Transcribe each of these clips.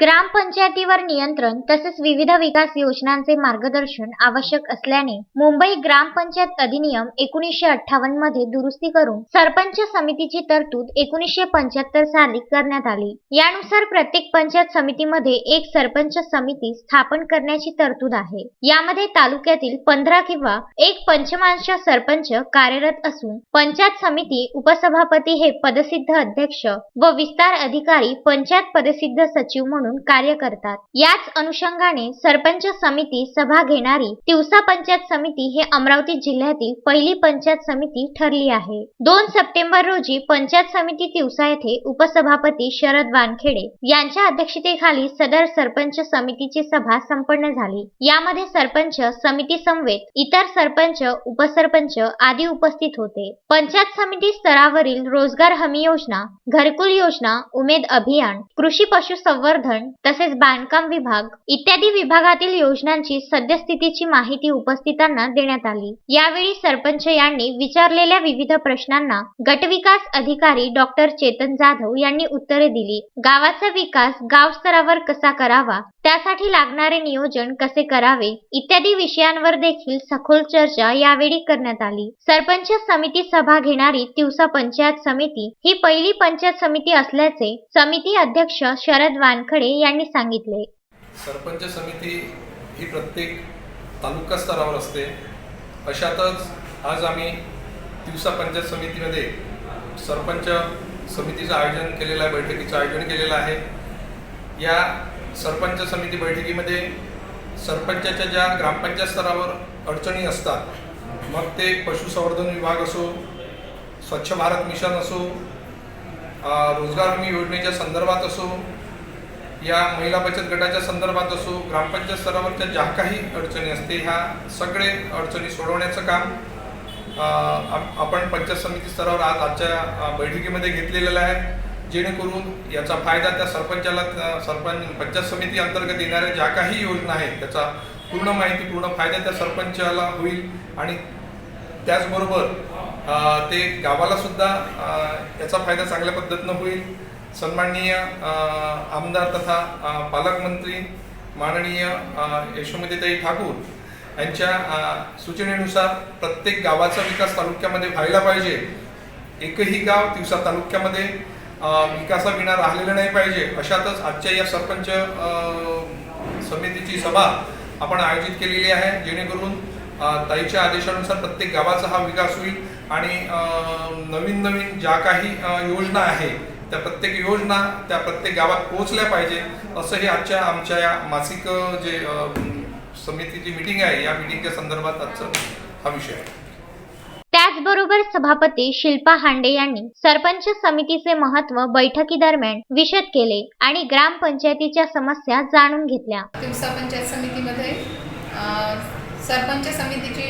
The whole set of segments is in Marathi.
ग्रामपंचायतीवर नियंत्रण तसेच विविध विकास योजनांचे मार्गदर्शन आवश्यक असल्याने मुंबई ग्रामपंचायत अधिनियम एकोणीसशे अठ्ठावन्नमध्ये दुरुस्ती करून सरपंच समितीची तरतूद एकोणीसशे पंच्याहत्तर साली करण्यात आली. यानुसार प्रत्येक पंचायत समितीमध्ये एक सरपंच समिती स्थापन करण्याची तरतूद आहे. यामध्ये तालुक्यातील पंधरा किंवा एक पंचमांश सरपंच कार्यरत असून पंचायत समिती उपसभापती हे पदसिद्ध अध्यक्ष व विस्तार अधिकारी पंचायत पदसिद्ध सचिव म्हणून म्हणून कार्य करतात. याच अनुषंगाने सरपंच समिती सभा घेणारी तिवसा पंचायत समिती हे अमरावती जिल्ह्यातील पहिली पंचायत समिती ठरली आहे. दोन सप्टेंबर रोजी पंचायत समिती तिवसा येथे उपसभापती शरद वानखेडे यांच्या अध्यक्षतेखाली सदर सरपंच समितीची सभा संपन्न झाली. यामध्ये सरपंच समिती समवेत इतर सरपंच उपसरपंच आदी उपस्थित होते. पंचायत समिती स्तरावरील रोजगार हमी योजना घरकुल योजना उमेद अभियान कृषी पशुसंवर्धन तसेच बांधकाम विभाग इत्यादी विभागातील योजनांची सद्यस्थितीची माहिती उपस्थितांना देण्यात आली. यावेळी सरपंच यांनी विचारलेल्या विविध प्रश्नांना गटविकास अधिकारी डॉक्टर चेतन जाधव यांनी उत्तरे दिली. गावाचा विकास गाव स्तरावर कसा करावा? त्यासाठी लागणारे नियोजन कसे करावे इत्यादी विषयांवर देखील सखोल चर्चा यावेळी करण्यात आली. सरपंच समिती सभा घेणारी तिवसा पंचायत समिती ही पहिली पंचायत समिती असल्याचे समिती अध्यक्ष शरद वानखडे यांनी सांगितले. सरपंच समिती ही प्रत्येक तालुका स्तरावर असते. अशातच आज आम्ही तिवसा पंचायत समितीमध्ये सरपंच समितीचं आयोजन केलेलं आहे बैठकीचं आयोजन केलेलं आहे. या सरपंच समिती बैठकीमध्ये सरपंचाच्या ज्या ग्रामपंचायत स्तरावर अडचणी असतात मग ते पशुसंवर्धन विभाग असो स्वच्छ भारत मिशन असो रोजगार हमी योजनेच्या संदर्भात असो या महिला बचत गटाच्या संदर्भात असो ग्रामपंचायत स्तरावरच्या ज्या काही अडचणी असते ह्या सगळे अडचणी सोडवण्याचं काम आप- आपण पंचायत समिती स्तरावर आज आजच्या बैठकीमध्ये घेतलेलं आहे. जेणेकरून याचा फायदा त्या सरपंचाला सरपंच पंचायत समिती अंतर्गत येणाऱ्या ज्या काही योजना आहेत त्याचा पूर्ण माहिती पूर्ण फायदा त्या सरपंचाला होईल. आणि त्याचबरोबर ते गावाला सुद्धा याचा फायदा चांगल्या पद्धतीनं होईल. सन्माननीय आमदार तथा पालकमंत्री माननीय यशोमतीताई ठाकूर यांच्या सूचनेनुसार प्रत्येक गावाचा विकास तालुक्यामध्ये व्हायला पाहिजे. एकही गाव दिवसा तालुक्यामध्ये विकासाविना राहिलेलं नाही पाहिजे. अशातच आजच्या या सरपंच समितीची सभा आपण आयोजित केलेली आहे. जेणेकरून ताईच्या आदेशानुसार प्रत्येक गावाचा हा विकास होईल आणि नवीन नवीन ज्या काही योजना आहे त्या प्रत्येक योजना त्या प्रत्येक गावात पोहोचल्या पाहिजे असं हे आजच्या आमच्या या मासिक जे समितीची मीटिंग आहे या मिटिंगच्या संदर्भात आजचा हा विषय आहे. त्याचबरोबर सभापती शिल्पा हांडे यांनी सरपंच समितीचे महत्त्व बैठकीदरम्यान विशद केले आणि ग्रामपंचायतीच्या समस्या जाणून घेतल्या. दिवसा पंचायत समितीमध्ये सरपंच समितीची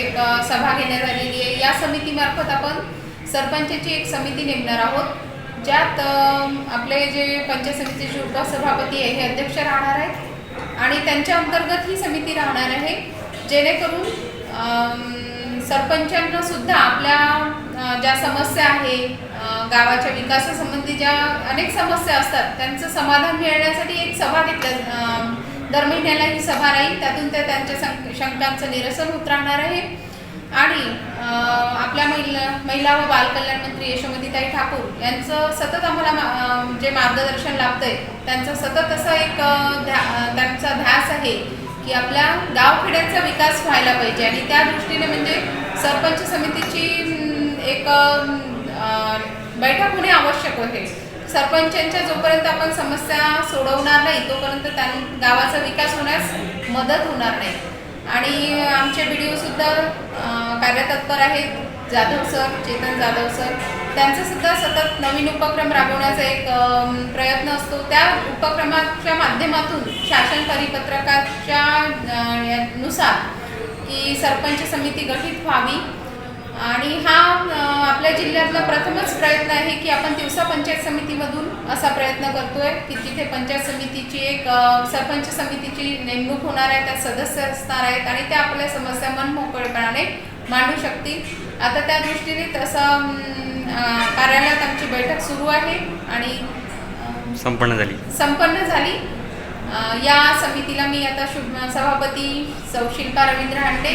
एक सभा घेण्यात आलेली आहे. या समितीमार्फत आपण सरपंचाची एक समिती नेमणार आहोत ज्यात आपले जे पंचायत समितीचे उपसभापती आहे हे अध्यक्ष राहणार आहेत आणि त्यांच्या अंतर्गत ही समिती राहणार आहे जेणेकरून सरपंचांना सुद्धा आपल्या ज्या समस्या आहे गावाच्या विकासासंबंधी ज्या अनेक समस्या असतात त्यांचं समाधान मिळण्यासाठी एक सभा घेतल्या दर महिन्याला ही सभा राहील. त्यातून त्या त्यांच्या सं शंकांचं निरसन होत राहणार आहे. आणि आपल्या महिला महिला व बालकल्याण मंत्री यशोमतीताई ठाकूर यांचं सतत आम्हाला मा- जे मार्गदर्शन लाभतंय त्यांचं सतत असं एक ध्या त्यांचा ध्यास आहे. की आपल्या गावखेड्यांचा विकास व्हायला पाहिजे. आणि त्या दृष्टीने म्हणजे सरपंच समितीची एक बैठक होणे आवश्यक होते सरपंचांच्या जोपर्यंत आपण समस्या सोडवणार नाही तोपर्यंत त्यां गावाचा विकास होण्यास मदत होणार नाही. आणि आमचे व्हिडिओ सुद्धा अं, कार्यतत्पर आहेत. जाधव सर चेतन जाधव सर त्यांचा सुद्धा सतत नवीन उपक्रम राबवण्याचा एक प्रयत्न असतो. त्या उपक्रमाच्या माध्यमातून शासन परिपत्रकाच्या नुसार की सरपंच समिती गठीत व्हावी. आणि हा आपल्या जिल्ह्यातला प्रथमच प्रयत्न आहे की आपण दिवसा पंचायत समितीमधून असा प्रयत्न करतोय की जिथे पंचायत समितीची एक सरपंच समितीची नेमणूक होणार आहे त्यात सदस्य असणार आहेत आणि त्या आपल्या समस्या मनमोकळेपणाने मांडू शकतील. आता त्या दृष्टीने तसं कार्यालयात आमची बैठक सुरू आहे आणि संपन्न झाली. संपन्न झाली. या समितीला मी आता शुभ सभापती सौ शिल्पा रवींद्र हांडे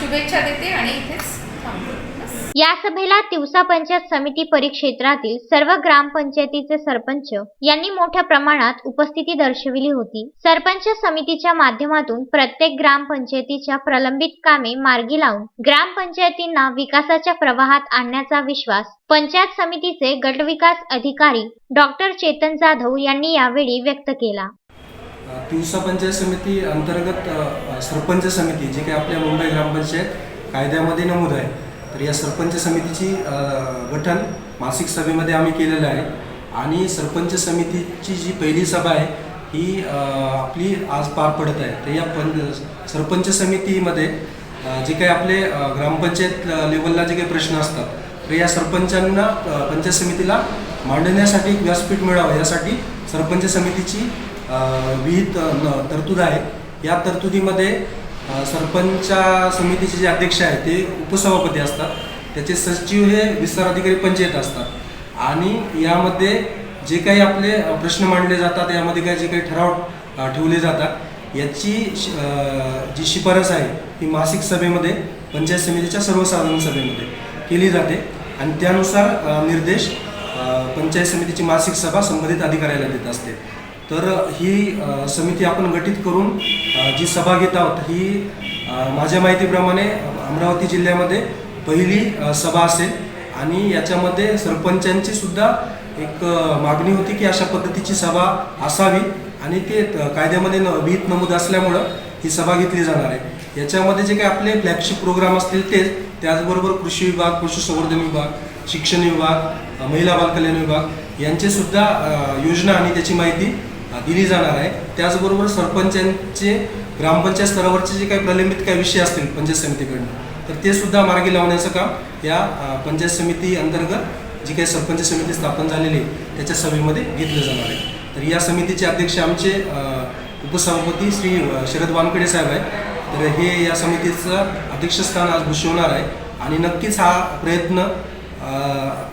शुभेच्छा देते आणि इथेच थांबते. या सभेला तिवसा पंचायत समिती परिक्षेत्रातील सर्व ग्रामपंचायतीचे सरपंच यांनी मोठ्या प्रमाणात उपस्थिती दर्शविली होती. सरपंच समितीच्या माध्यमातून प्रत्येक ग्रामपंचायतीच्या प्रलंबित कामे मार्गी लावून ग्रामपंचायतींना विकासाच्या प्रवाहात आणण्याचा विश्वास पंचायत समितीचे गटविकास अधिकारी डॉक्टर चेतन जाधव यांनी यावेळी व्यक्त केला. तिवसा पंचायत समिती अंतर्गत सरपंच समिती जी काही आपल्या मुंबई ग्रामपंचायत कायद्यामध्ये नमूद आहे तर या सरपंच समितीची गठन मासिक सभेमध्ये आम्ही केलेलं आहे. आणि सरपंच समितीची जी पहिली सभा आहे ही आपली आज पार पडत आहे. तर या पं सरपंच समितीमध्ये जे काही आपले ग्रामपंचायत लेवलला जे काही प्रश्न असतात तर या सरपंचांना पंचायत समितीला मांडण्यासाठी एक व्यासपीठ मिळावं. यासाठी सरपंच समितीची विहित तरतूद आहे. या तरतुदीमध्ये सरपंच समितीचे जे अध्यक्ष आहेत ते उपसभापती असतात. त्याचे सचिव हे विस्तार अधिकारी पंचायत असतात. आणि यामध्ये जे काही आपले प्रश्न मांडले जातात यामध्ये काही जे काही ठराव ठेवले जातात याची जी शिफारस आहे ही मासिक सभेमध्ये पंचायत समितीच्या सर्वसाधारण सभेमध्ये केली जाते. आणि त्यानुसार निर्देश पंचायत समितीची मासिक सभा संबंधित अधिकाऱ्याला देत असते. तर ही समिती आपण गठीत करून जी सभा घेत आहोत ही माझ्या माहितीप्रमाणे अमरावती जिल्ह्यामध्ये पहिली सभा असेल. आणि याच्यामध्ये सरपंचांची सुद्धा एक मागणी होती की अशा पद्धतीची सभा असावी. आणि ते त- कायद्यामध्ये न विहित नमूद असल्यामुळं ही सभा घेतली जाणार आहे. याच्यामध्ये जे काही आपले फ्लॅगशिप प्रोग्राम असतील तेच त्याचबरोबर कृषी विभाग पशुसंवर्धन विभाग शिक्षण विभाग महिला बालकल्याण विभाग यांचे सुद्धा योजना आणि त्याची माहिती दिली जाणार आहे. त्याचबरोबर सरपंचांचे ग्रामपंचायत स्तरावरचे जे काही प्रलंबित काही विषय असतील पंचायत समितीकडनं तर ते सुद्धा मार्गी लावण्याचं काम या पंचायत समिती अंतर्गत जी काही सरपंच समिती स्थापन झालेली आहे त्याच्या सभेमध्ये घेतलं जाणार आहे. तर या समितीचे अध्यक्ष आमचे उपसभापती श्री शरद वानकडे साहेब आहेत. तर हे या समितीचं अध्यक्षस्थान आज भूषवणार आहे. आणि नक्कीच हा प्रयत्न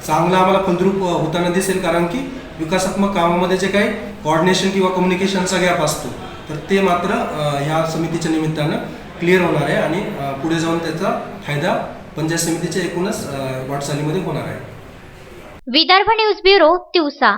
चांगला आम्हाला फलद्रूप होताना दिसेल कारण की विकासात्मक कामामध्ये जे काही कॉर्डिनेशन किंवा कम्युनिकेशनचा गॅप असतो तर ते मात्र ह्या समितीच्या निमित्तानं क्लिअर होणार आहे आणि पुढे जाऊन त्याचा फायदा पंचायत समितीच्या एकूणच वाटचालीमध्ये होणार आहे. Vidarbha news bureau Tiwasa.